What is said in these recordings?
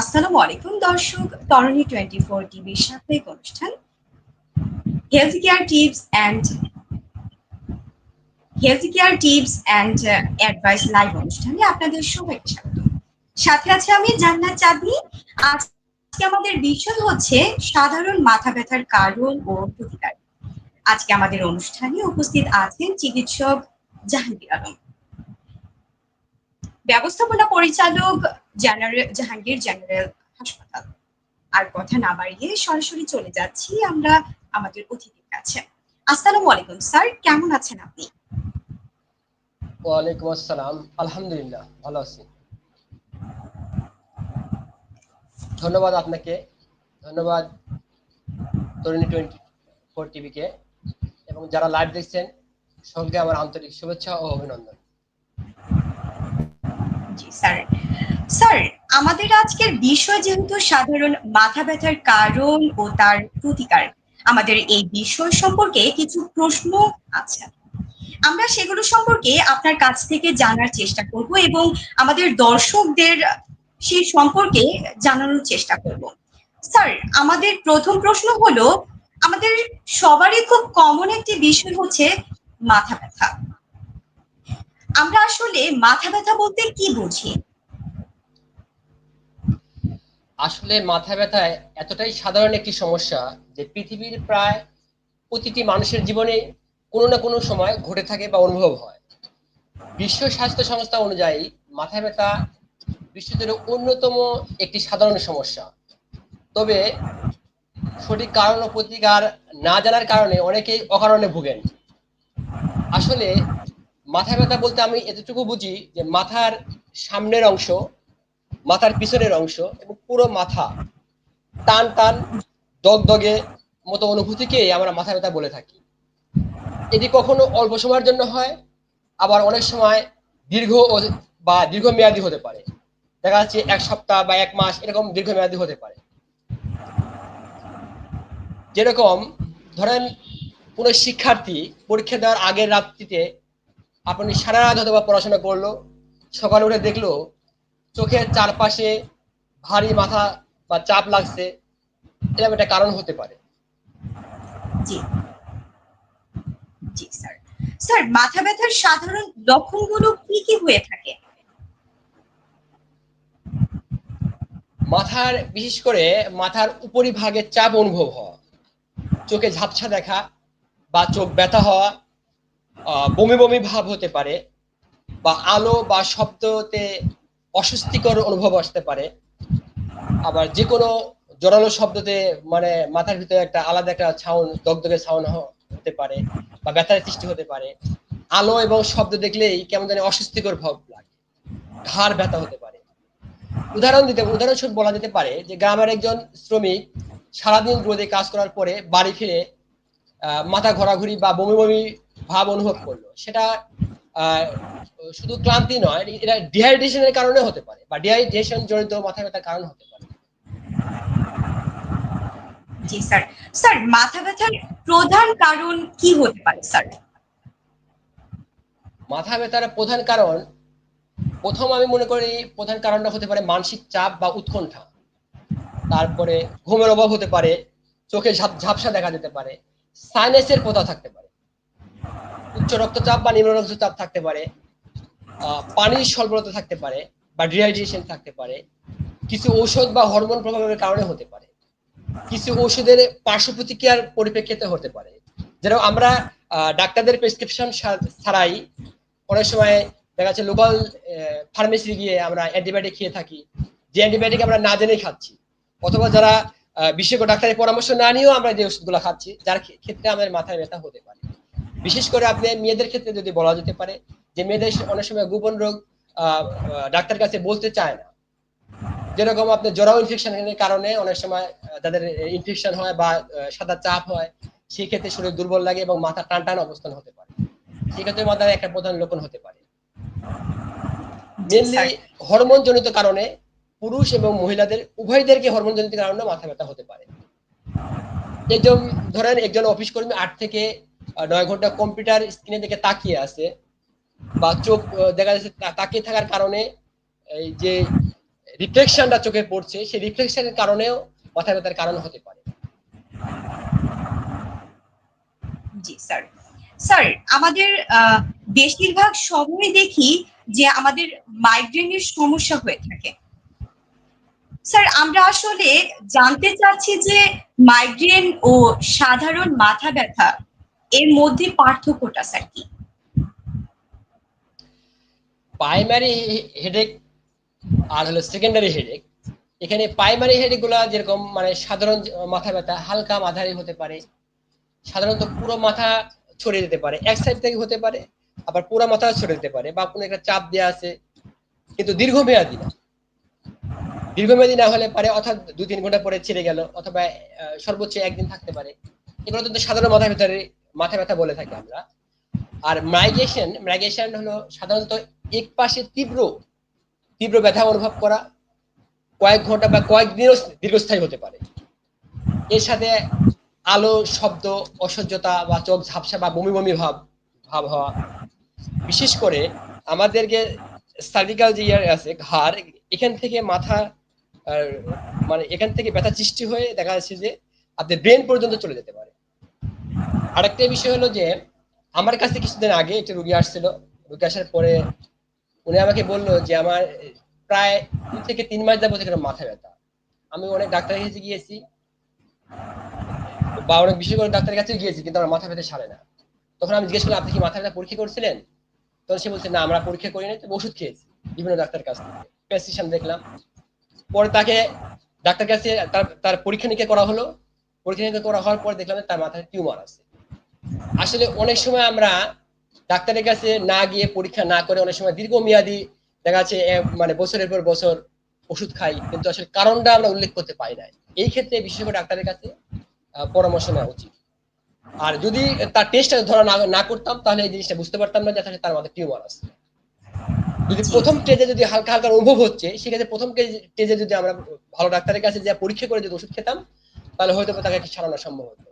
আসসালামু আলাইকুম দর্শক, তরণী টোয়েন্টি ফোর টিভির সাপ্তাহিক অনুষ্ঠান। Health care tips and health care tips and advice live অনুষ্ঠানে আপনাদের স্বাগত সাথে আছে আমি জান্নাত চাঁদনি। আজকে আমাদের বিষয় হচ্ছে সাধারণ মাথা ব্যথার কারণ ও প্রতিকার। আজকে আমাদের অনুষ্ঠানে উপস্থিত আছেন চিকিৎসক জাহাঙ্গীর আলম। ব্যবস্থাপনা পরিচালক জেনারেল জাহাঙ্গীর জেনারেল হাসপাতাল। আর কথা না বাড়িয়ে সরাসরি চলে যাচ্ছি আমরা আমাদের অতিথির কাছে। আসসালামু আলাইকুম, স্যার। কেমন আছেন আপনি? ওয়ালাইকুম আসসালাম। আলহামদুলিল্লাহ, ভালো আছি। ধন্যবাদ আপনাকে। ধন্যবাদ তরুণী টোয়েন্টি ফোর টিভিকে। এবং যারা লাইভ দেখছেন সঙ্গে আমার আন্তরিক শুভেচ্ছা ও অভিনন্দন। জি, স্যার। স্যার, আমাদের আজকের বিষয় যেহেতু সাধারণ মাথা ব্যথার কারণ ও তার প্রতিকার, আমাদের এই বিষয় সম্পর্কে কিছু প্রশ্ন আছে। আমরা সেগুলো সম্পর্কে আপনার কাছ থেকে জানার চেষ্টা করব এবং আমাদের দর্শকদের সেই সম্পর্কে জানানোর চেষ্টা করব। স্যার, আমাদের প্রথম প্রশ্ন হলো, আমাদের সবারই খুব কমন একটি বিষয় হচ্ছে মাথা ব্যথা। আমরা আসলে মাথা ব্যথা বলতে কি বুঝি? আসলে মাথা ব্যথায় এতটাই সাধারণ একটি সমস্যা যে পৃথিবীর প্রায় প্রতিটি মানুষের জীবনে কোনো না কোনো সময় ঘটে থাকে বা অনুভব হয়। বিশ্ব স্বাস্থ্য সংস্থা অনুযায়ী মাথা ব্যথা বিশ্বের অন্যতম একটি সাধারণ সমস্যা। তবে সঠিক কারণ ও প্রতিকার না জানার কারণে অনেকেই অকারণে ভুগেন। আসলে মাথা ব্যথা বলতে আমি এতটুকু বুঝি যে মাথার সামনের অংশ, মাথার পিছনের অংশ এবং পুরো মাথা টান টান দগদগে মতো অনুভূতিকে আমরা মাথা ব্যথা বলে থাকি। এটি কখনো অল্প সময়ের জন্য হয়, আবার অনেক সময় দীর্ঘ বা দীর্ঘমেয়াদী হতে পারে। দেখা যাচ্ছে এক সপ্তাহ বা এক মাস এরকম দীর্ঘমেয়াদী হতে পারে। যেরকম ধরেন কোনো শিক্ষার্থী পরীক্ষা দেওয়ার আগের রাত্রিতে আপনি সারা রাত হয়তো পড়াশোনা করল সকালে উঠে দেখল চোখের চারপাশে ভারী মাথা বা চাপ লাগছে এরকম একটা কারণ হতে পারে। জি। জি স্যার। স্যার মাথা ব্যথার সাধারণ লক্ষণগুলো কি কি হয়ে থাকে? মাথার বিশেষ করে মাথার উপরিভাগে চাপ অনুভব হওয়া চোখে ঝাপসা দেখা বা চোখ ব্যথা হওয়া বমি বমি ভাব হতে পারে বা আলো বা শব্দতে অস্বস্তিকর অনুভব আসতে পারে। আবার যে কোনো জোরালো শব্দতে মানে মাথার ভিতরে একটা আলাদা একটা ছাউন দগদগে ছাউন হতে পারে বা ব্যথার সৃষ্টি হতে পারে। আলো এবং শব্দ দেখলেই কেমন জানি অস্বস্তিকর ভাব লাগে, ঘাড় ব্যথা হতে পারে। উদাহরণ দিতে, উদাহরণস্বরূপ বলা যেতে পারে যে গ্রামের একজন শ্রমিক সারাদিন রোদে কাজ করার পরে বাড়ি ফিরে মাথা ঘোরাঘুরি বা বমি বমি ভাব অনুভব করল। সেটা শুধু ক্লান্তি নয় এটা ডিহাইড্রেশনের কারণে হতে পারে বা ডিহাইড্রেশন জড়িত মাথা ব্যথার কারণ হতে পারে। জি স্যার। স্যার মাথা ব্যথার প্রধান কারণ কি হতে পারে স্যার? মাথা ব্যথার প্রধান কারণ প্রথম আমি মনে করি প্রধান কারণটা হতে পারে মানসিক চাপ বা উৎকণ্ঠা। তারপরে ঘুমের অভাব হতে পারে চোখে ঝাপসা দেখা যেতে পারে সাইনাসের পোতা থাকতে পারে। উচ্চ রক্তচাপ বা নিম্ন রক্তচাপ থাকতে পারে পানির স্বল্পতা থাকতে পারে বা ডিহাইড্রেশন থাকতে পারে, কিছু ঔষধ বা হরমোন প্রভাবের কারণে হতে পারে, কিছু ঔষধের পার্শ্ব প্রতিক্রিয়ার পরিপ্রেক্ষিতে হতে পারে। যেরকম আমরা ডাক্তারদের প্রেসক্রিপশন ছাড়াই অনেক সময় দেখা যাচ্ছে লোকাল ফার্মেসি গিয়ে আমরা অ্যান্টিবায়োটিক খেয়ে থাকি, যে অ্যান্টিবায়োটিক আমরা না জেনেই খাচ্ছি। অথবা যারা বিশেষজ্ঞ ডাক্তারের পরামর্শ না নিয়েও আমরা যে ওষুধগুলো খাচ্ছি, যার ক্ষেত্রে আমাদের মাথায় ব্যথা হতে পারে। বিশেষ করে আপনি মেয়েদের ক্ষেত্রে যদি বলা যেতে পারে যে মেয়েদের অনেক সময় গোপন রোগ ডাক্তার কাছে বলতে চায় না। যেরকম আপনার জরাও ইনফেকশনের কারণে অনেক সময় তাদের ইনফেকশন হয় বা সাদা চাপ হয় সেই ক্ষেত্রে শরীর দুর্বল লাগে এবং মাথা টান টান অবস্থান হতে পারে। সেক্ষেত্রে মাথার একটা প্রধান লক্ষণ হতে পারে। মেনলি হরমোন জনিত কারণে পুরুষ এবং মহিলাদের উভয়দেরকে হরমোন জনিত কারণে মাথা ব্যথা হতে পারে। একজন ধরেন একজন অফিস কর্মী আট থেকে নয় ঘণ্টা কম্পিউটার স্ক্রিনের দিকে তাকিয়ে আছে বা চোখ দেখা যাচ্ছে তাকিয়ে থাকার কারণে এই যে রিফ্লেকশনটা চোখে পড়ছে, সেই রিফ্লেকশনের কারণেও মাথা ব্যথার কারণ হতে পারে। জি স্যার স্যার আমাদের বেশিরভাগ সময় দেখি যে আমাদের মাইগ্রেনের সমস্যা হয়ে থাকে। স্যার আমরা আসলে জানতে চাচ্ছি যে মাইগ্রেন ও সাধারণ মাথা ব্যথা এর মধ্যে পার্থক্যটা স্যার কি? প্রাইমারি হেডেক আর হলো সেকেন্ডারি হেডেক এখানে প্রাইমারি হেডেকগুলা যেরকম মানে সাধারণ মাথা ব্যথা, হালকা মাথারই হতে পারে। সাধারণত পুরো মাথা ছড়িয়ে যেতে পারে। এক সাইড থেকে হতে পারে, আবার পুরো মাথা ছড়িয়ে যেতে পারে বা কোনো একটা চাপ দেওয়া আছে। কিন্তু দীর্ঘমেয়াদী না। দীর্ঘমেয়াদী না হলে পারে, অর্থাৎ দু তিন ঘণ্টা পরে ছেড়ে গেল, অথবা সর্বোচ্চ একদিন থাকতে পারে। এগুলো কিন্তু সাধারণ মাথা ব্যথার মাথা ব্যথা বলে থাকি আমরা। আর মাইগ্রেশন মাইগ্রেশন হলো সাধারণত এক পাশে তীব্র তীব্র ব্যথা অনুভব করা কয়েক ঘণ্টা বা কয়েক দিনও দীর্ঘস্থায়ী হতে পারে। এর সাথে আলো শব্দ অসহ্যতা বা চোখ ঝাপসা বা বমি বমি ভাব ভাব হওয়া। বিশেষ করে আমাদেরকে সার্ভিক্যাল যে ইয়ার আছে ঘাড় এখান থেকে মাথা মানে এখান থেকে ব্যথা সৃষ্টি হয়ে দেখা যাচ্ছে যে আপনার ব্রেন পর্যন্ত চলে যেতে পারে। আরেকটা বিষয় হলো যে, আমার কাছে কিছুদিন আগে একটা রুগী আসছিল। রুগী আসার পরে উনি আমাকে বলল যে, আমার প্রায় দুই থেকে তিন মাস যাবত এখানে মাথা ব্যথা। আমি অনেক ডাক্তারের কাছে গিয়েছি। বা অনেক বিশেষ করে ডাক্তারের কাছে গিয়েছি, কিন্তু আমার মাথা ব্যথা সারে না। তখন আমি জিজ্ঞেস করলাম, আপনি কি মাথা ব্যথা পরীক্ষা করছিলেন? তখন সে বলছে, না, আমরা পরীক্ষা করি তবে ওষুধ খেয়েছি বিভিন্ন ডাক্তারের কাছ থেকে। প্রেসক্রিপশন দেখলাম। পরে তাকে ডাক্তার কাছে তার তার পরীক্ষা নিরীক্ষা করা হলো। পরীক্ষা নিরীক্ষা করা হওয়ার পর দেখলাম তার মাথায় টিউমার আছে। আসলে অনেক সময় আমরা ডাক্তারের কাছে না গিয়ে পরীক্ষা না করে অনেক সময় দীর্ঘমেয়াদী দেখা যাচ্ছে মানে বছরের পর বছর ওষুধ খাই কিন্তু আসলে কারণটা আমরা উল্লেখ করতে পারি না এই ক্ষেত্রে বিশেষ করে ডাক্তারের কাছে পরামর্শ নেওয়া উচিত। আর যদি তার টেস্টটা ধরা না না করতাম তাহলে এই জিনিসটা বুঝতে পারতাম না যে আসলে তার মাথায় টিউমার আছে। যদি প্রথম স্টেজে যদি হালকা হালকা অনুভব হচ্ছে সেক্ষেত্রে প্রথম স্টেজে যদি আমরা ভালো ডাক্তারের কাছে যা পরীক্ষা করে যদি ওষুধ খেতাম তাহলে হয়তো তাকে সারানো সম্ভব হতো।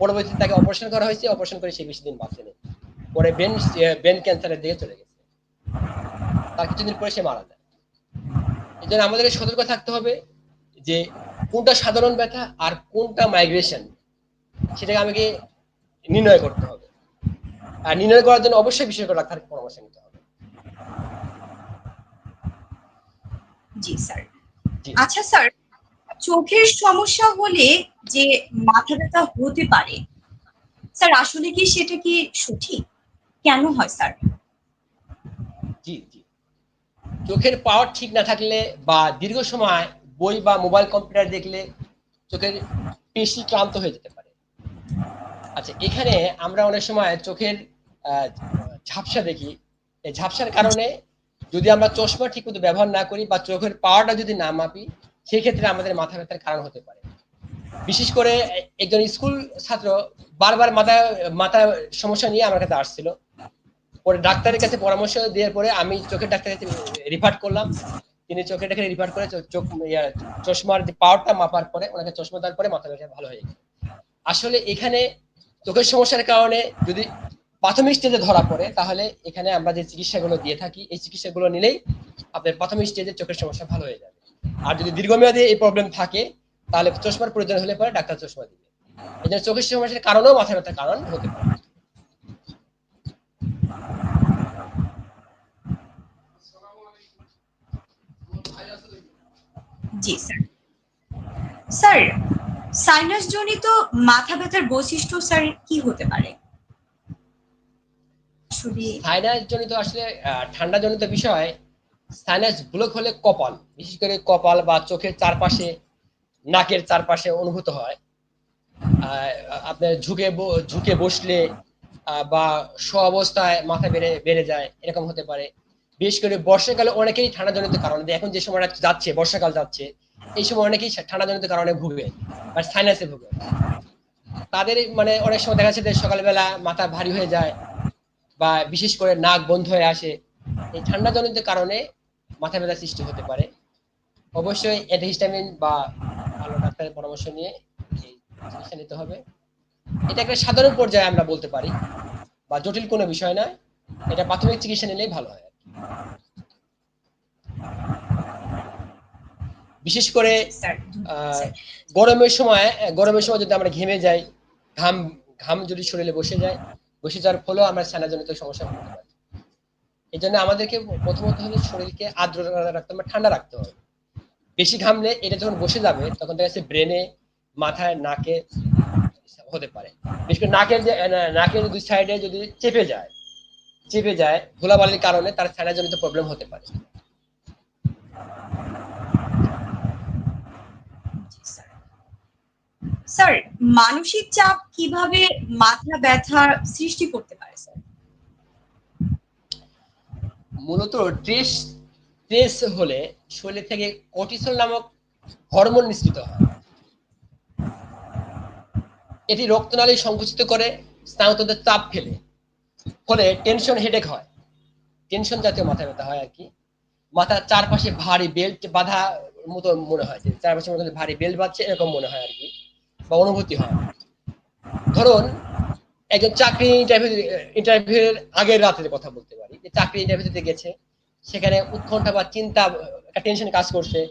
পরবর্তীতে তাকে অপারেশন করা হয়েছে অপারেশন করে সে বেশি দিন বাঁচেনি পরে ব্রেন ব্রেন ক্যান্সারের দিকে চলে গেছে। তার কিছুদিন পরে সে মারা যায়। এই জন্য আমাদেরকে সতর্ক থাকতে হবে যে কোনটা সাধারণ ব্যথা আর কোনটা মাইগ্রেশন সেটাকে আমাকে নির্ণয় করতে হবে। আর নির্ণয় করার জন্য অবশ্যই বিশেষজ্ঞ ডাক্তারের পরামর্শ নিতে হবে। জি স্যার। আচ্ছা স্যার চোখের সমস্যা হলে যে মাথা ব্যথা হতে পারে, স্যার, আসলে কি সেটা কি সঠিক? কেন হয়, স্যার? জি জি। চোখের পাওয়ার ঠিক না থাকলে বা দীর্ঘ সময় বই বা মোবাইল কম্পিউটার দেখলে চোখের পেশি ক্লান্ত হয়ে যেতে পারে। আচ্ছা এখানে আমরা অনেক সময় চোখের ঝাপসা দেখি। এই ঝাপসার কারণে যদি আমরা চশমা ঠিক মতো ব্যবহার না করি বা চোখের পাওয়ারটা যদি না মাপি সেই ক্ষেত্রে আমাদের মাথা ব্যথার কারণ হতে পারে। বিশেষ করে একজন স্কুল ছাত্র বারবার মাথা মাথা সমস্যা নিয়ে আমার কাছে আসছিল। পরে ডাক্তারের কাছে পরামর্শ দেওয়ার পরে আমি চোখের ডাক্তারের কাছে রিফার করলাম। তিনি চোখের ডাক্তারে রিফার করে চোখ- চশমার যে পাওয়ারটা মাপার পরে, ওনাকে চশমা দেওয়ার পরে মাথা ব্যথা ভালো হয়ে গেছে। আসলে এখানে চোখের সমস্যার কারণে যদি প্রাথমিক স্টেজে ধরা পড়ে, তাহলে এখানে আমরা যে চিকিৎসাগুলো দিয়ে থাকি, এই চিকিৎসাগুলো নিলেই আপনার প্রাথমিক স্টেজে চোখের সমস্যা ভালো হয়ে যাবে। আর যদি দীর্ঘমেয়াদী এই প্রবলেম থাকে তাহলে চশমার প্রয়োজন হলে পরে ডাক্তার চশমা দিবে। এই জন্য চোখের সমস্যার কারণেও মাথা ব্যথার কারণ হতে পারে। জি স্যার। স্যার সাইনাস জনিত মাথা ব্যথার বৈশিষ্ট্য স্যার কি হতে পারে? সাইনাস জনিত আসলে ঠান্ডা জনিত বিষয় সাইনাস ব্লক হলে কপাল, বিশেষ করে কপাল বা চোখের চারপাশে, নাকের চারপাশে অনুভূত হয়। আপনার ঝুঁকে ঝুঁকে বসলে বা স্ব অবস্থায় মাথা বেড়ে বেড়ে যায়, এরকম হতে পারে। বিশেষ করে বর্ষাকালে অনেকেই ঠান্ডা জনিত কারণে এখন যে সময়টা যাচ্ছে, বর্ষাকাল যাচ্ছে, এই সময় অনেকেই ঠান্ডা জনিত কারণে ভুগবে বা সাইনাসে ভুগে। তাদের মানে অনেক সময় দেখা যাচ্ছে যে সকালবেলা মাথা ভারী হয়ে যায়, বা বিশেষ করে নাক বন্ধ হয়ে আসে। এই ঠান্ডা জনিত কারণে মাথা ব্যথা সৃষ্টি হতে পারে। অবশ্যই অ্যান্টিহিস্টামিন বা ভালো ডাক্তারের পরামর্শ নিয়ে এই চিকিৎসা নিতে হবে। এটা একটা সাধারণ পর্যায়ে আমরা বলতে পারি বা জটিল কোনো বিষয় নয় এটা প্রাথমিক চিকিৎসা নিলেই ভালো হয় বিশেষ করে আহ, গরমের সময় গরমের সময় যদি আমরা ঘেমে যাই ঘাম ঘাম যদি শরীরে বসে যায় বসে যাওয়ার ফলেও আমরা স্নানাজনিত সমস্যা হতে এই জন্য আমাদেরকে প্রথমত হলো শরীরকে আর্দ্র রাখতে হবে, ঠান্ডা রাখতে হবে। বেশি ঘামলে এটা যখন বসে যাবে, তখন দেখা যাচ্ছে ব্রেনে মাথায়, নাকে হতে পারে। বিশেষ করে নাকের যে নাকের দুই সাইডে যদি চেপে যায় চেপে যায় ধুলাবালির কারণে তার স্নানাজনিত প্রবলেম হতে পারে। স্যার। মানসিক চাপ কীভাবে মাথা ব্যথা সৃষ্টি করতে পারে স্যার মূলত স্ট্রেস স্ট্রেস হলে শরীর থেকে কর্টিসল নামক হরমোন নিঃসৃত হয়। এটি রক্তনালী সংকুচিত করে স্নায়ুতন্ত্রের চাপ ফেলে। ফলে টেনশন হেডেক হয়। টেনশন জাতীয় মাথা ব্যথা হয় আর কি। মাথার চারপাশে ভারী বেল্ট বাঁধা মতো মনে হয়। যে চারপাশে ভারী বেল্ট বাঁধছে, এরকম মনে হয় আর কি। বা অনুভূতি হয়। ধরুন একজন চাকরি ইন্টারভিউ ইন্টারভিউর আগের রাতের কথা বলতে পারি। যে চাকরি ইন্টারভিউ দিতে গেছে, সেখানে উৎকণ্ঠা বা চিন্তা, একটা টেনশন কাজ করছে,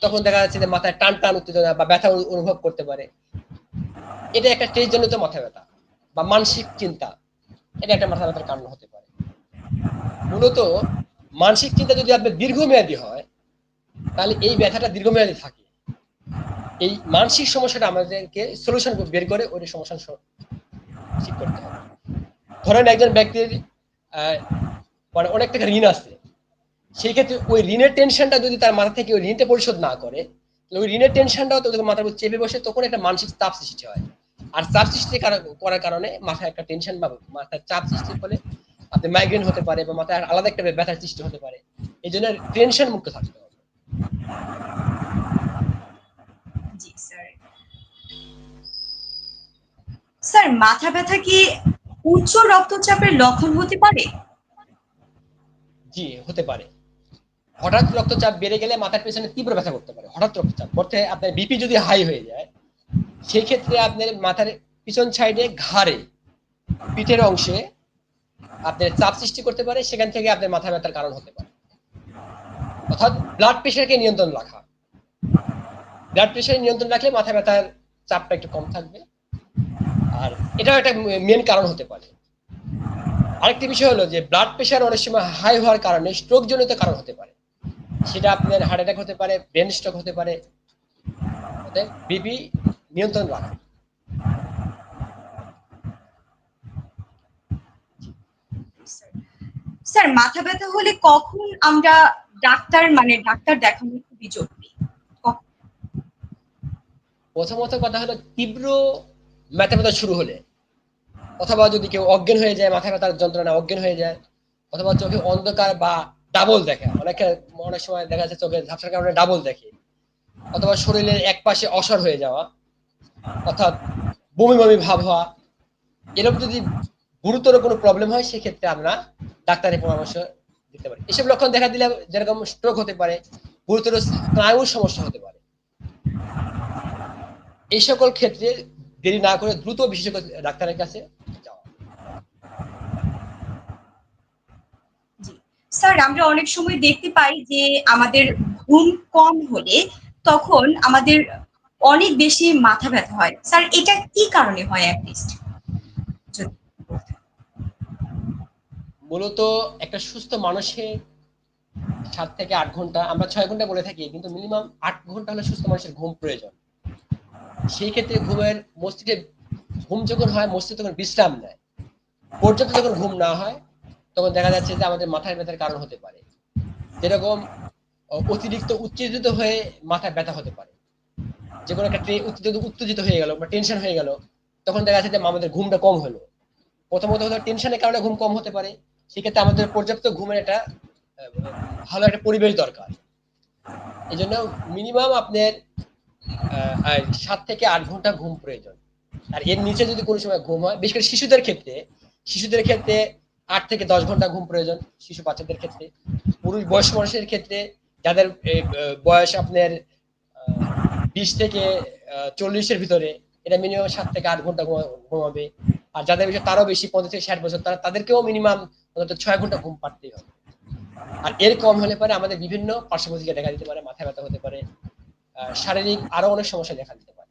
তখন দেখা যাচ্ছে যে মাথায় টান টান উত্তেজনা বা ব্যথা অনুভব করতে পারে। এটা একটা জনিত মাথা ব্যথা বা মানসিক চিন্তা। এটা একটা মাথা ব্যথার কারণ হতে পারে। মূলত মানসিক চিন্তা যদি আপনার দীর্ঘমেয়াদী হয়, তাহলে এই ব্যথাটা দীর্ঘমেয়াদী থাকে। এই মানসিক সমস্যাটা আমাদেরকে সলিউশন বের করে, ওই সমস্যা স- ঠিক করতে হবে। ধরেন একজন ব্যক্তির মানে অনেক টাকা ঋণ আছে। সেই ক্ষেত্রে ওই ঋণের টেনশনটা যদি তার মাথা থেকে ওই ঋণটা পরিশোধ না করে ওই ঋণের টেনশনটাও তোদের মাথার উপর চেপে বসে, তখন একটা মানসিক চাপ সৃষ্টি হয়। আর চাপ সৃষ্টি করার কারণে মাথায় একটা টেনশন বা মাথায় চাপ সৃষ্টির ফলে আপনি মাইগ্রেন হতে পারে বা মাথায় আলাদা একটা ব্যথার সৃষ্টি হতে পারে। এই জন্য টেনশন মুক্ত থাকতে হবে। জি স্যার স্যার, মাথা ব্যথা কি উচ্চ রক্তচাপের লক্ষণ হতে পারে? জি, হতে পারে। হঠাৎ রক্তচাপ বেড়ে গেলে মাথার পেছনে তীব্র ব্যথা করতে পারে, হঠাৎ রক্তচাপ। করতে আপনার বিপি যদি হাই হয়ে যায় সেই ক্ষেত্রে আপনার মাথার পিছন সাইডে ঘাড়ে, পিঠের অংশে আপনার চাপ সৃষ্টি করতে পারে, সেখান থেকে আপনার মাথা ব্যথার কারণ হতে পারে। অর্থাৎ ব্লাড প্রেশারকে নিয়ন্ত্রণ রাখা। ব্লাড প্রেশার নিয়ন্ত্রণ রাখলে মাথা ব্যথার চাপটা একটু কম থাকবে। আর এটাও একটা মেন কারণ হতে পারে। আরেকটি বিষয় হলো যে ব্লাড প্রেশার অনেক সময় হাই হওয়ার কারণে স্ট্রোক জনিত কারণ হতে পারে। সেটা আপনার হার্ট অ্যাটাক হতে পারে ব্রেন স্ট্রোক হতে পারে বিপি নিয়ন্ত্রণ রাখা। স্যার মাথা ব্যথা হলে কখন আমরা ডাক্তার মানে ডাক্তার দেখানো খুবই জরুরি? প্রথমত কথা হলো তীব্র মাথা ব্যথা শুরু হলে। অথবা যদি কেউ অজ্ঞান হয়ে যায় মাথা ব্যথার যন্ত্রণা, অজ্ঞান হয়ে যায়, অথবা চোখে অন্ধকার বা ডাবল দেখে। অনেকে, অনেক সময় দেখা যাচ্ছে চোখে ঝাপসার কারণে ডাবল দেখে। অথবা শরীরের এক পাশে অসর হয়ে যাওয়া, অর্থাৎ বমি বমি ভাব হওয়া। এরকম যদি গুরুতর কোনো প্রবলেম হয়, সেক্ষেত্রে আমরা ডাক্তারের পরামর্শ দিতে পারি। এসব লক্ষণ দেখা দিলে যেরকম স্ট্রোক হতে পারে, গুরুতর স্নায়ুর সমস্যা হতে পারে। এই সকল ক্ষেত্রে দেরি না করে দ্রুত বিশেষজ্ঞ ডাক্তারের কাছে যাওয়া। স্যার আমরা অনেক সময় দেখতে পাই যে আমাদের ঘুম কম হলে তখন আমাদের অনেক বেশি মাথা ব্যথা হয়। স্যার এটা কি কারণে হয় অ্যাটলিস্ট মূলত একটা সুস্থ মানুষের সাত থেকে আট ঘণ্টা আমরা ছয় ঘণ্টা বলে থাকি কিন্তু মিনিমাম আট ঘণ্টা হলে সুস্থ মানুষের ঘুম প্রয়োজন। সেই ক্ষেত্রে ঘুমের মস্তিষ্কে ঘুম যখন হয়, মস্তিষ্ক তখন বিশ্রাম নেয়। পর্যাপ্ত যখন ঘুম না হয়, তখন দেখা যাচ্ছে যে আমাদের মাথায় ব্যথার কারণ হতে পারে। যেরকম অতিরিক্ত উত্তেজিত হয়ে মাথায় ব্যথা হতে পারে। যে কোনো একটা উত্তেজিত উত্তেজিত হয়ে গেল বা টেনশন হয়ে গেল, তখন দেখা যাচ্ছে যে আমাদের ঘুমটা কম হলো। প্রথমত হলো টেনশনের কারণে ঘুম কম হতে পারে। সেক্ষেত্রে আমাদের পর্যাপ্ত ঘুমের একটা ভালো একটা পরিবেশ দরকার। এই জন্য মিনিমাম আপনার সাত থেকে আট ঘণ্টা ঘুম প্রয়োজন। আর এর নিচে যদি কোনো সময় ঘুম হয়, বিশেষ করে শিশুদের ক্ষেত্রে শিশুদের ক্ষেত্রে আট থেকে দশ ঘণ্টা ঘুম প্রয়োজন, শিশু বাচ্চাদের ক্ষেত্রে। পুরুষ বয়স্ক মানুষের ক্ষেত্রে যাদের বয়স আপনার বিশ থেকে চল্লিশের ভিতরে, এটা মিনিমাম সাত থেকে আট ঘণ্টা ঘুমাবে। আর যাদের বিষয় তারও বেশি পঞ্চাশ থেকে ষাট বছর, তারা, তাদেরকেও মিনিমাম অন্তত ছয় ঘণ্টা ঘুম পাড়তেই হবে। আর এর কম হলে পরে আমাদের বিভিন্ন পার্শ্ব প্রতিক্রিয়া দেখা দিতে পারে, মাথা ব্যথা হতে পারে শারীরিক আরও অনেক সমস্যা দেখা দিতে পারে।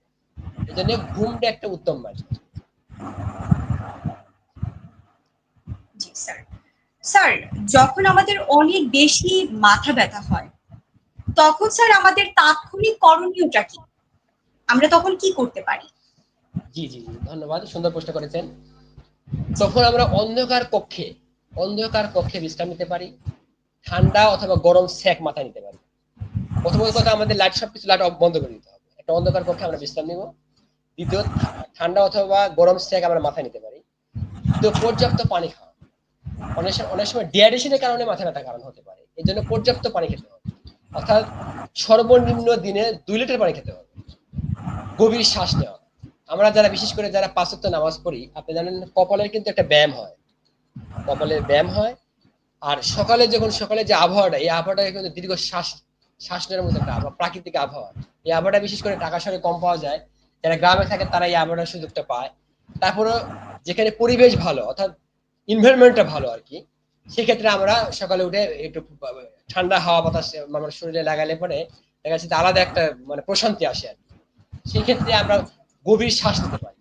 এই জন্য ঘুমটা একটা উত্তম মাধ্যম। জি স্যার। স্যার যখন আমাদের অনেক বেশি মাথা ব্যথা হয় তখন স্যার আমাদের তাৎক্ষণিক করণীয়টা কি? আমরা তখন কি করতে পারি? জি জি জি ধন্যবাদ সুন্দর প্রশ্ন করেছেন। তখন আমরা অন্ধকার কক্ষে অন্ধকার কক্ষে বিশ্রাম নিতে পারি ঠান্ডা অথবা গরম সেক মাথায় নিতে পারি। প্রথমত কথা আমাদের লাইট সবকিছু লাইট বন্ধ করে দিতে হবে। একটা অন্ধকার কক্ষে আমরা বিশ্রাম নিব। দ্বিতীয়, ঠান্ডা অথবা গরম সেক আমরা মাথায় নিতে পারি। তৃতীয় পর্যাপ্ত পানি খাওয়া। অনেক সময় অনেক সময় ডিহাইড্রেশনের কারণে মাথা ব্যথা কারণ হতে পারে। এই জন্য পর্যাপ্ত পানি খেতে হবে। অর্থাৎ সর্বনিম্ন দিনে দুই লিটার পানি খেতে হবে। গভীর শ্বাস নেওয়া। আমরা যারা, বিশেষ করে যারা পাঁচত্ব নামাজ পড়ি, আপনি জানেন কপালের কিন্তু একটা ব্যায়াম হয়। কপালের ব্যায়াম হয়। আর সকালে যখন সকালে যে আবহাওয়াটা, এই আবহাওয়াটা কিন্তু দীর্ঘ শ্বাস শ্বাস নেওয়ার মতো একটা আবহাওয়া, প্রাকৃতিক আবহাওয়া। এই আবহাওয়াটা বিশেষ করে ঢাকা শহরে কম পাওয়া যায়। যারা গ্রামে থাকে তারা এই আবহাওয়ার সুযোগটা পায়। তারপরে যেখানে পরিবেশ ভালো, অর্থাৎ ইনভারনমেন্টটা ভালো আর কি, সেক্ষেত্রে আমরা সকালে উঠে একটু ঠান্ডা হাওয়া বাতাস আমার শরীরে লাগালে পরে দেখা যাচ্ছে আলাদা একটা মানে প্রশান্তি আসে আর সেই ক্ষেত্রে আমরা গভীর শ্বাস নিতে পারি।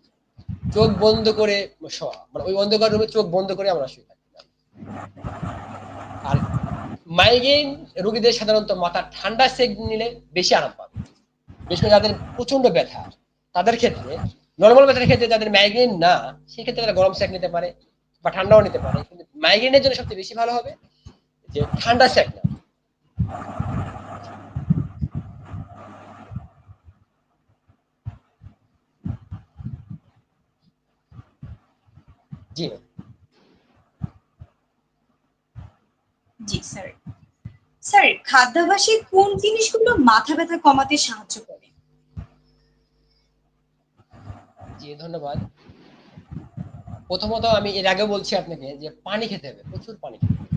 চোখ বন্ধ করে শোয়া মানে ওই অন্ধকার রুমে চোখ বন্ধ করে আমরা শুয়ে পারি আর মাইগ্রেন রোগীদের সাধারণত মাথা ঠান্ডা সেক নিলে বেশি আরাম পাবে। বিশেষ করে যাদের প্রচণ্ড ব্যথা, তাদের ক্ষেত্রে নর্মাল ব্যথার ক্ষেত্রে যাদের মাইগ্রেন না, সেক্ষেত্রে তারা গরম সেক নিতে পারে বা ঠান্ডাও নিতে পারে। কিন্তু মাইগ্রেনের জন্য সবচেয়ে বেশি ভালো হবে যে ঠান্ডা সেক না জি। জি স্যার স্যার খাদ্যাভ্যাসে কোন জিনিসগুলো মাথা ব্যথা কমাতে সাহায্য করে? জি, ধন্যবাদ। প্রথমত আমি এর আগে বলছি আপনাকে যে পানি খেতে হবে, প্রচুর পানি খেতে হবে।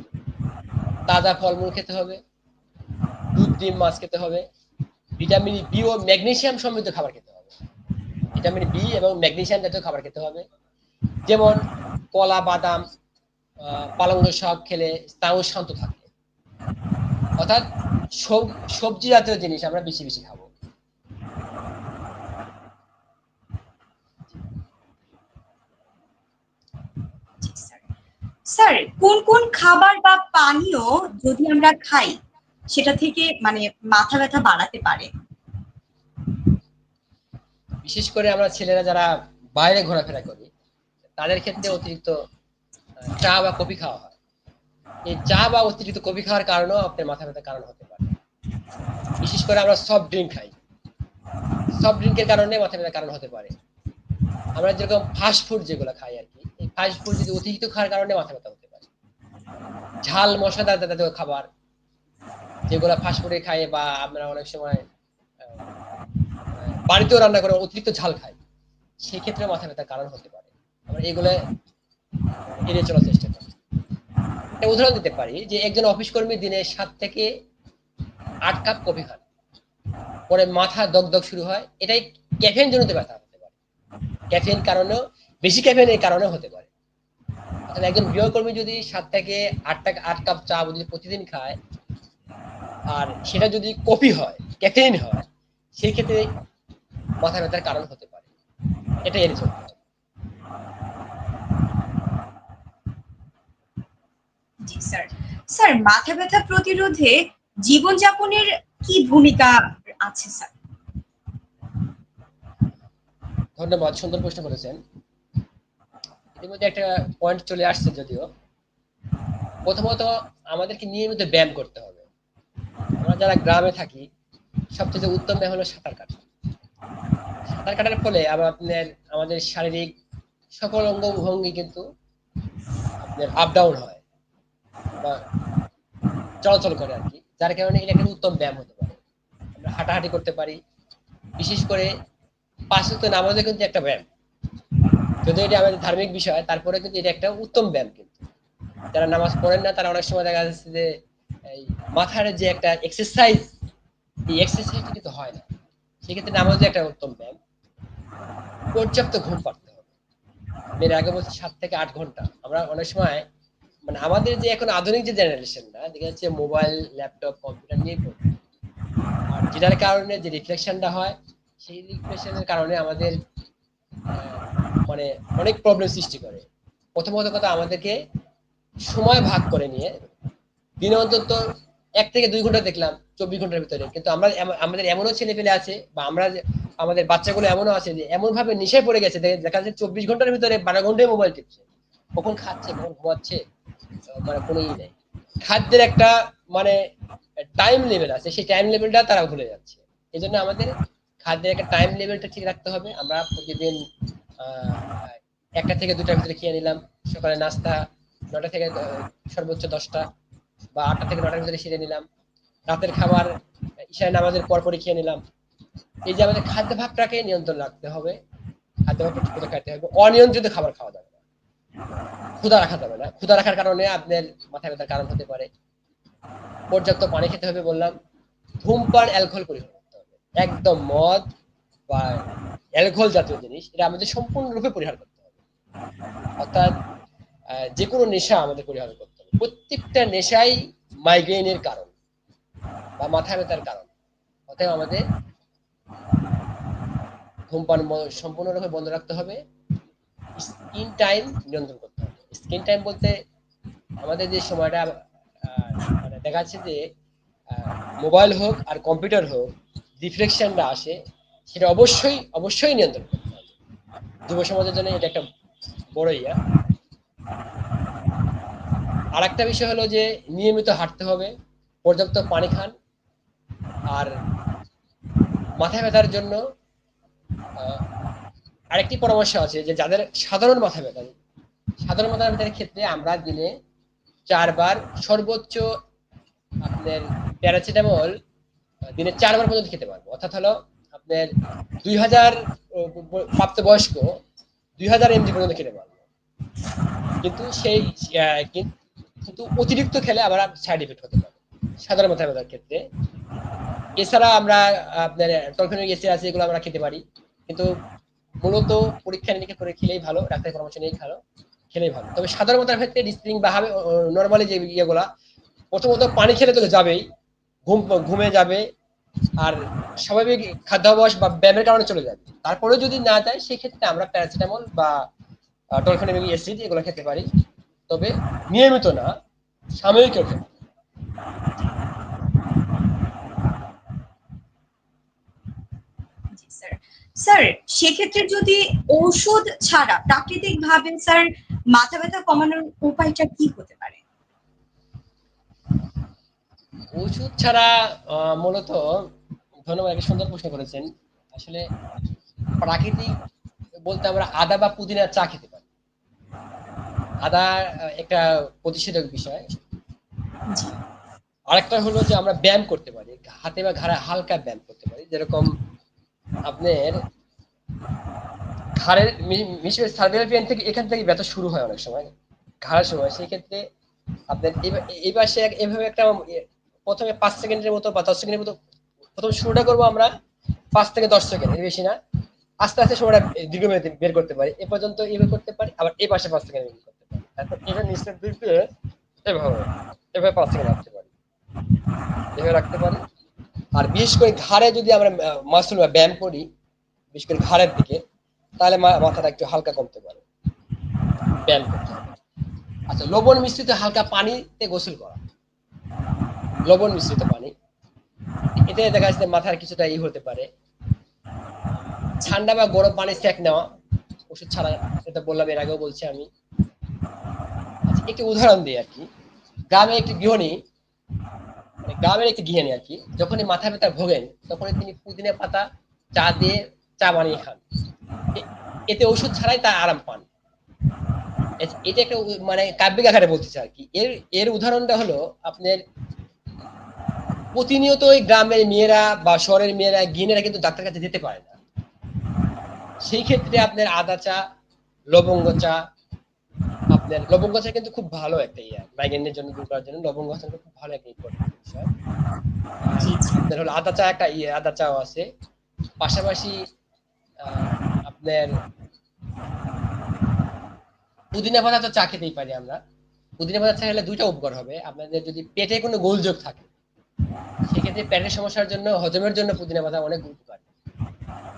তাজা ফলমূল খেতে হবে, দুধ, ডিম, মাছ খেতে হবে, ভিটামিন বি ও ম্যাগনেশিয়াম সমৃদ্ধ খাবার খেতে হবে। ভিটামিন বি এবং ম্যাগনেশিয়াম জাতীয় খাবার খেতে হবে, যেমন কলা, বাদাম পালঙ্গ শাক খেলে তাও শান্ত থাকে। অর্থাৎ সব- সবজি জাতীয় জিনিস আমরা বেশি বেশি খাব। স্যার কোন কোন খাবার বা পানীয় যদি আমরা খাই সেটা থেকে মানে মাথা ব্যথা বাড়াতে পারে? বিশেষ করে আমরা ছেলেরা যারা বাইরে ঘোরাফেরা করি তাদের ক্ষেত্রে অতিরিক্ত আহ, চা বা কফি খাওয়া হয়। এই চা বা অতিরিক্ত কফি খাওয়ার কারণেও আপনার মাথা ব্যথার কারণ হতে পারে। বিশেষ করে আমরা সফট ড্রিঙ্ক খাই। সফট ড্রিঙ্কের কারণে মাথা ব্যথার কারণ হতে পারে। আমরা যেরকম ফাস্ট ফুড যেগুলো খাই আর কি, এই ফাস্ট ফুড যদি অতিরিক্ত খাওয়ার কারণে মাথা ব্যথা হতে পারে। ঝাল, মশলাদার জাতীয় খাবার যেগুলো ফাস্ট ফুডে খাই বা আমরা অনেক সময় বাড়িতেও রান্না করে অতিরিক্ত ঝাল খাই সেক্ষেত্রে মাথা ব্যথার কারণ হতে পারে। আমরা এগুলো এড়িয়ে চলার চেষ্টা করে। উদাহরণ দিতে পারি যে একজন অফিস কর্মী দিনে সাত থেকে আট কাপ কফি খান। পরে মাথা দগদগ শুরু হয়। এটাই ক্যাফেন জনিত ব্যথা হতে পারে। ক্যাফেন কারণেও, বেশি ক্যাফেনের কারণে হতে পারে। একজন গৃহকর্মী যদি সাত থেকে আট আট কাপ চা যদি প্রতিদিন খায়, আর সেটা যদি কফি হয় ক্যাফেন হয়, সেই ক্ষেত্রে মাথা ব্যথার কারণ হতে পারে। এটা এড়িয়ে চলতে হবে জি স্যার। স্যার, মাথা ব্যথা প্রতিরোধে জীবনযাপনের কি ভূমিকা আছে, স্যার? ধন্যবাদ, সুন্দর প্রশ্ন করেছেন। ইতিমধ্যে একটা পয়েন্ট চলে আসছে যদিও। প্রথমত আমাদেরকে নিয়মিত ব্যায়াম করতে হবে। আমরা যারা গ্রামে থাকি, সবচেয়ে উত্তম ব্যায়াম হলো সাঁতার কাটা। সাঁতার কাটার ফলে আপনার, আমাদের শারীরিক সকল অঙ্গ ভঙ্গি কিন্তু আপনার আপ ডাউন হয়। বা চলাচল করে আর কি, যার কারণে এটা একটা উত্তম ব্যায়াম হতে পারে। আমরা হাঁটাহাঁটি করতে পারি। বিশেষ করে ওয়াক্ত নামাজে কিন্তু একটা ব্যায়াম। যদিও এটা আমাদের ধার্মিক বিষয়, তারপরে কিন্তু এটা একটা উত্তম ব্যায়াম কিন্তু। যারা নামাজ পড়েন না, তারা অনেক সময় দেখা যাচ্ছে যে, এই মাথার যে একটা এক্সারসাইজ এই এক্সারসাইজটা কিন্তু হয় না। সেক্ষেত্রে নামাজে একটা উত্তম ব্যায়াম। পর্যাপ্ত ঘুম পাড়তে হবে। এর আগে বলছি সাত থেকে আট ঘণ্টা। আমরা অনেক সময় মানে আমাদের যে এখন আধুনিক যে জেনারেশনটা দেখা যাচ্ছে মোবাইল ল্যাপটপ কম্পিউটার নিয়ে পড়বে আর যেটার কারণে যে রিফ্লেকশনটা হয়, সেই রিফ্লেকশনের কারণে আমাদের মানে অনেক প্রবলেম সৃষ্টি করে। প্রথমত কথা আমাদেরকে সময় ভাগ করে নিয়ে দিনে অন্তত এক থেকে দুই ঘণ্টা দেখলাম চব্বিশ ঘণ্টার ভিতরে। কিন্তু আমরা আমাদের এমনও ছেলে পেলে আছে বা আমরা আমাদের বাচ্চাগুলো এমনও আছে যে এমন ভাবে নেশায় পড়ে গেছে, দেখা যাচ্ছে চব্বিশ ঘণ্টার ভিতরে বারো ঘন্টায় মোবাইল টিপছে। কখন খাচ্ছে, কখন ঘুমাচ্ছে মানে কোনো ই নেই। খাদ্যের একটা মানে টাইম লেভেল আছে, সেই টাইম লেভেলটা তারা ভুলে যাচ্ছে। এই জন্য আমাদের খাদ্যের একটা টাইম লেভেলটা ঠিক রাখতে হবে। আমরা প্রতিদিন একটা থেকে দুটার ভিতরে খেয়ে নিলাম। সকালে নাস্তা, নটা থেকে সর্বোচ্চ দশটা বা আটটা থেকে নটার ভিতরে সেরে নিলাম। রাতের খাবার ঈশায় নামাজের পর পরপরই খেয়ে নিলাম। এই যে আমাদের খাদ্যাভ্যাসটাকে নিয়ন্ত্রণ রাখতে হবে খাদ্যাভ্যাসটা ঠিক করে খাইতে হবে। অনিয়ন্ত্রিত খাবার খাওয়া যাবে। ক্ষুধা রাখা যাবে না। ক্ষুধা রাখার কারণে আপনার মাথা ব্যথার কারণ হতে পারে। পর্যাপ্ত পানি খেতে হবে বললাম। ধূমপান, অ্যালকোহল পরিহার করতে হবে। একদম মদ বা অ্যালকোহল জাতীয় জিনিস, এটা আমাদের সম্পূর্ণরূপে পরিহার করতে হবে। অর্থাৎ যে কোনো নেশা আমাদের পরিহার করতে হবে। প্রত্যেকটা নেশাই মাইগ্রেনের কারণ বা মাথা ব্যথার কারণ। অতএব আমাদের ধূমপান সম্পূর্ণরূপে বন্ধ রাখতে হবে। স্ক্রিন টাইম নিয়ন্ত্রণ করতে হবে। স্ক্রিন টাইম বলতে আমাদের যে সময়টা মানে দেখা যাচ্ছে যে মোবাইল হোক আর কম্পিউটার হোক, রিফ্লেকশনটা আসে, সেটা অবশ্যই অবশ্যই নিয়ন্ত্রণ করতে হবে। যুব সমাজের জন্য এটা একটা বড় ইয়া। আর একটা বিষয় হলো যে, নিয়মিত হাঁটতে হবে, পর্যাপ্ত পানি খান, আর মাথা ব্যথার জন্য আরেকটি পরামর্শ আছে যে যাদের সাধারণ মাথা ব্যথা, সাধারণ মাথা ব্যথার ক্ষেত্রে আমরা দিনে চারবার সর্বোচ্চ আপনার প্যারাসিটামল দিনে চারবার পর্যন্ত খেতে পারব। অর্থাৎ হলো আপনার দুই হাজার প্রাপ্তবয়স্ক দুই হাজার এমজি পর্যন্ত খেতে পারব। কিন্তু সেই কিন্তু অতিরিক্ত খেলে আবার সাইড এফেক্ট হতে পারে সাধারণ মাথা ব্যথার ক্ষেত্রে। এছাড়া আমরা আপনার টলফেনিক এসি আছে, এগুলো আমরা খেতে পারি। কিন্তু মূলত পরীক্ষা নিরীক্ষা করে খেলেই ভালো, ডাক্তারের পরামর্শ নিয়ে ভালো, খেলেই ভালো। তবে সাধারণ মাথার ক্ষেত্রে ডিসপ্রিং বা হবে নর্মালি যে ইয়েগুলা, প্রথমত পানি খেলে তো যাবেই, ঘুম, ঘুমে যাবে, আর স্বাভাবিক খাদ্যাভ্যাস বা ব্যায়ামের কারণে চলে যাবে। তারপরেও যদি না যায়, সেক্ষেত্রে আমরা প্যারাসিটামল বা টলফেনিক অ্যাসিড এগুলো খেতে পারি। তবে নিয়মিত না, সাময়িক খেতে পারি। জি, স্যার সেক্ষেত্রে যদি ঔষধ ছাড়া প্রাকৃতিক ভাবে স্যার মাথা ব্যথা কমানোর উপায়টা কি হতে পারে? ওষুধ ছাড়া মূলত ধন্যবাদ একটা সুন্দর প্রশ্ন করেছেন। আসলে প্রাকৃতিক বলতে আমরা আদা বা পুদিনার চা খেতে পারি। আদা একটা প্রতিষেধক বিষয়। আরেকটা হলো যে আমরা ব্যায়াম করতে পারি হাতে বা ঘাড়ে হালকা ব্যায়াম করতে পারি যেরকম আপনার ঘাড়ের মিশে সার্ভিয়াল পেন থেকে এখান থেকে ব্যথা শুরু হয় অনেক সময়, ঘাড়ের সময়। সেই ক্ষেত্রে আপনার এই পাশে এভাবে একটা প্রথমে পাঁচ সেকেন্ডের মতো বা দশ সেকেন্ডের মতো প্রথম শুরুটা করব আমরা পাঁচ থেকে দশ সেকেন্ড, এর বেশি না। আস্তে আস্তে সময়টা দীর্ঘমেয়াদে বের করতে পারি। এ পর্যন্ত এভাবে করতে পারি, আবার এই পাশে পাঁচ সেকেন্ড করতে পারি। তারপর এখানে নিচের দিকে এভাবে এভাবে পাঁচ সেকেন্ড রাখতে পারি। এভাবে রাখতে পারি। আর বিশেষ করে ঘাড়ে যদি আমরা মাসুল বা ব্যায়াম করি, বিশেষ করে ঘাড়ের দিকে, তাহলে মাথাটা একটু হালকা কমতে পারে। ব্যায়াম করতে আচ্ছা লবণ মিশ্রিত হালকা পানিতে গোসল করা। লবণ মিশ্রিত পানি। এতে দেখা যাচ্ছে মাথার কিছুটা ই হতে পারে। ঠান্ডা বা গরম পানি সেক নেওয়া। ওষুধ ছাড়া, এটা বললাম, এর আগেও বলছি আমি। আচ্ছা একটি উদাহরণ দিই আর কি। গ্রামে একটি গৃহিণী গ্রামের একটি গৃহিণী আর কি। যখনই মাথা ব্যথা ভোগেন, তখনই তিনি পুদিনা পাতা, চা দিয়ে চা বানিয়ে খান। এতে ওষুধ ছাড়াই তার আরাম পান। এটা একটা মানে কাব্যিক আকারে বলতেছে আর কি। এর এর উদাহরণটা হলো আপনার প্রতিনিয়ত ওই গ্রামের মেয়েরা বা শহরের মেয়েরা গিনেরা কিন্তু ডাক্তার কাছে যেতে পারে না। সেই ক্ষেত্রে আপনার আদা চা, লবঙ্গ চা আপনার লবঙ্গ চা কিন্তু খুব ভালো একটা ইয়া মাইগ্রেনের জন্য দূর করার জন্য লবঙ্গ চা খুব ভালো একটা important বিষয়। হলো আদা চা একটা ইয়ে আদা চাও আছে। পাশাপাশি আহ, আপনার পুদিনা পাতা তো চা খেতেই পারি আমরা। পুদিনা পাতা চা খেলে দুইটা উপকার হবে। আপনাদের যদি পেটে কোনো গোলযোগ থাকে সেক্ষেত্রে পেটের সমস্যার জন্য হজমের জন্য পুদিনা পাতা অনেক উপকার।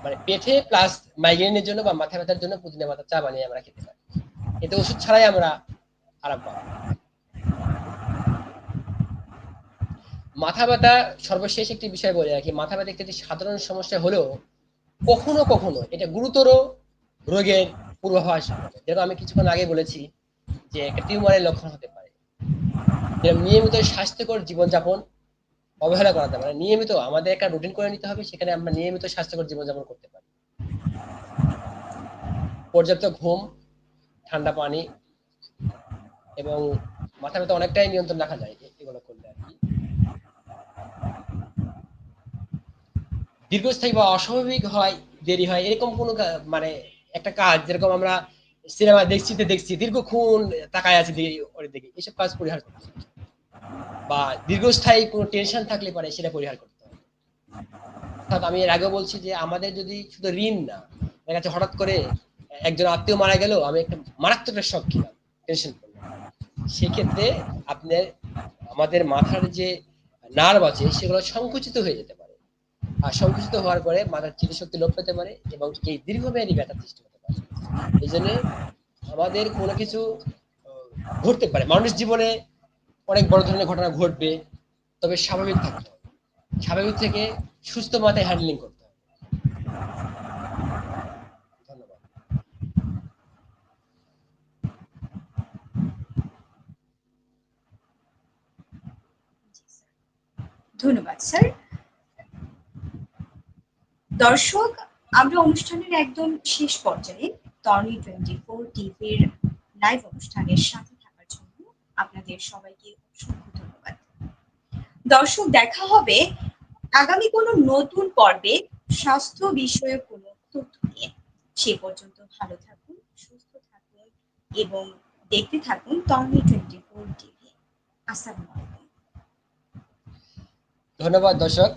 মানে পেটে প্লাস মাইগ্রেনের জন্য বা মাথা ব্যথার জন্য পুদিনা পাতা চা বানিয়ে আমরা খেতে পারি। এতে ওষুধ ছাড়াই আমরা আরাম পাবো মাথা ব্যথা সর্বশেষ একটি বিষয় বলে রাখি। মাথা ব্যথা একটি সাধারণ সমস্যা হলেও কখনো কখনো এটা গুরুতর রোগের পূর্বাভাস। যেরকম আমি কিছুক্ষণ আগে বলেছি যে একটা টিউমারের লক্ষণ হতে পারে। যেরকম নিয়মিত স্বাস্থ্যকর জীবনযাপন অবহেলা করাতে পারে। নিয়মিত আমাদের একটা রুটিন করে নিতে হবে, সেখানে আমরা নিয়মিত স্বাস্থ্যকর জীবনযাপন করতে পারি। পর্যাপ্ত ঘুম ঠান্ডা পানি এবং মাথা ব্যথা অনেকটাই নিয়ন্ত্রণ রাখা যায় এগুলো করলে আর কি। দীর্ঘস্থায়ী বা অস্বাভাবিক হয়, দেরি হয়, এরকম কোনো মানে একটা কাজ যেরকম আমরা সিনেমা দেখছি দেখছি, দীর্ঘক্ষণ তাকায় আছে ওর দিকে এসব কাজ পরিহার করতে বা দীর্ঘস্থায়ী কোনো টেনশন থাকলে পারে সেটা পরিহার করতে হবে অর্থাৎ আমি এর আগে বলছি যে আমাদের যদি শুধু ঋণ না, দেখা যাচ্ছে হঠাৎ করে একজন আত্মীয় মারা গেল, আমি একটা মারাত্মক শখ খেলাম টেনশন করলাম সেক্ষেত্রে আপনার, আমাদের মাথার যে নার্ভ আছে, সেগুলো সংকুচিত হয়ে যেতে পারে। আর সংকুচিত হওয়ার পরে মাথার স্মৃতিশক্তি লোপ পেতে পারে এবং এই দীর্ঘমেয়াদী ব্যথা সৃষ্টি হতে পারে। এই জন্য আমাদের কোনো কিছু ঘটতে পারে। মানুষ জীবনে অনেক বড় ধরনের ঘটনা ঘটবে, তবে স্বাভাবিক থাকতে হবে। স্বাভাবিক থেকে সুস্থ মাথায় হ্যান্ডলিং করতে হবে ধন্যবাদ জি, স্যার। ধন্যবাদ, স্যার। দর্শক, আমরা অনুষ্ঠানের একদম শেষ পর্যায়ে টর্নি টোয়েন্টি ফোর টিভির লাইভ অনুষ্ঠানের সাথে থাকার জন্য আপনাদের সবাইকে অসংখ্য ধন্যবাদ। দর্শক, দেখা হবে আগামী কোনো নতুন পর্বে স্বাস্থ্য বিষয়ক কোনো তথ্য নিয়ে। সে পর্যন্ত ভালো থাকুন, সুস্থ থাকুন এবং দেখতে থাকুন টর্নি টোয়েন্টি ফোর টিভি। আসসালামু আলাইকুম। ধন্যবাদ দর্শক।